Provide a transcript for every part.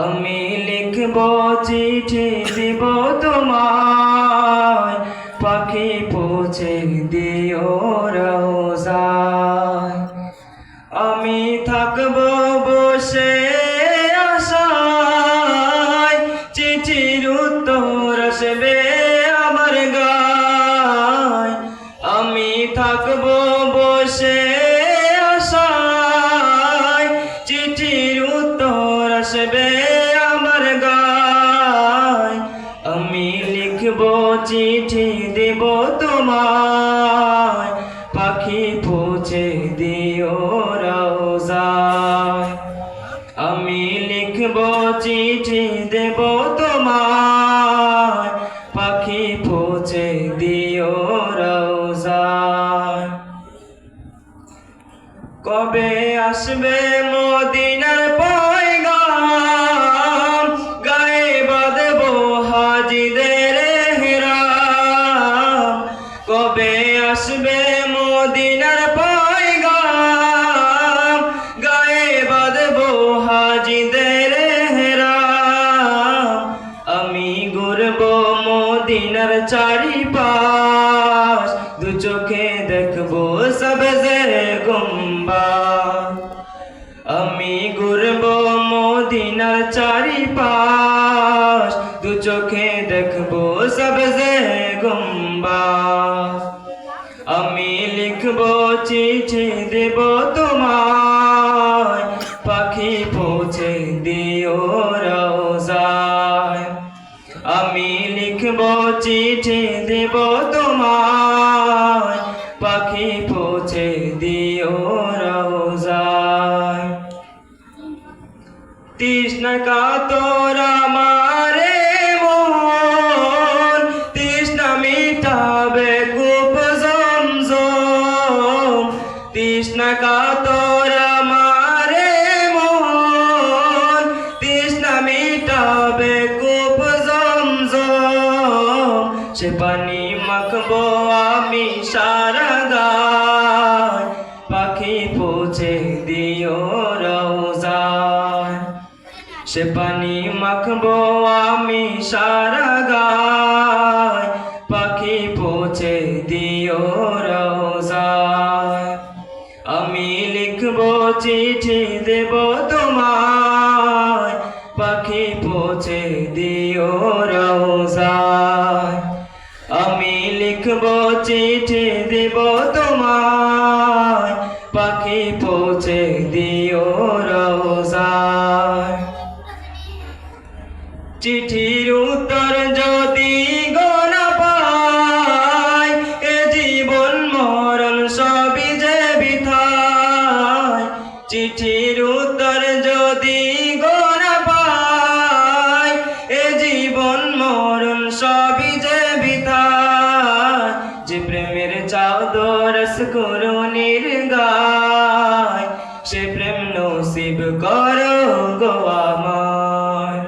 আমি লিখব চিঠি দিব তোমায়। পাখি পৌঁছে দিও রোজায় আমি থাকব বসে আশায়। চিঠির উত্তর আসবে আমার গায়। আমি থাকব বসে আসবে আমার গায়। আমি লিখব চিঠি দেব তোমায়। পাখি পৌঁছে দিও রোজায় আমি লিখব চিঠি দেব তোমায়। পাখি পৌঁছে দিও রোজায় কবে আসবে মদিনার আসবে মদিনার পয়গাম। গায়ে বাঁধব হাজিদের হেরাম আমি ঘুরব মদিনার চারিপাশ। দু চোখে দেখব সবজে গুম্বা। আমি ঘুরব মদিনার চারিপাশ। দু চোখে দেখব সবজে গুম্বা। লিখব চিঠি দেব তোমায়। পাখি পৌঁছে দিও রোজায় আমি লিখব চিঠি দেব তোমায়। পাখি পৌঁছে দিও রোজায় তৃষ্ণা কাতর আমারে তৃষ্ণা কাতর আমারে মন? তৃষ্ণা মিটাবে কূপ জমজম। সে পানি মাখবো আমি সারা গায়। পাখি পৌঁছে দিও রোজায় সে পানি মাখবো আমি সারা গায়। পাখি আমি লিখব চিঠি দেব তোমায়। পাখি পৌঁছে দিও রোজায় আমি লিখব চিঠি দেব তোমায়। পাখি পৌঁছে দিও রোজায় চিঠির উত্তর যদি চিঠির উত্তর যদি গোনা পাই এ জীবন মরণ সবই যে যে প্রেমের চাদরস করুণীর গায় সে প্রেম নসিব করো গো আমার।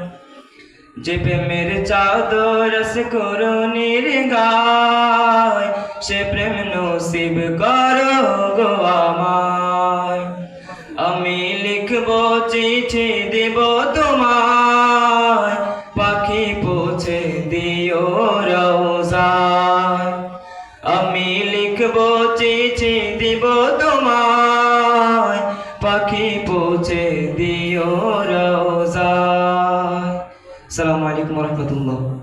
যে প্রেমের চাদরস করুণীর গায় সে প্রেম নসিব করো গো আমায় আমি লিখব, চিঠি দেব তোমায়। পাখি পৌঁছে দিও রোজায় আমি লিখব, চিঠি দিব তোমায়। পাখি পৌঁছে দিও রোজায় আসসালামু আলাইকুম রহমতুল্লাহ।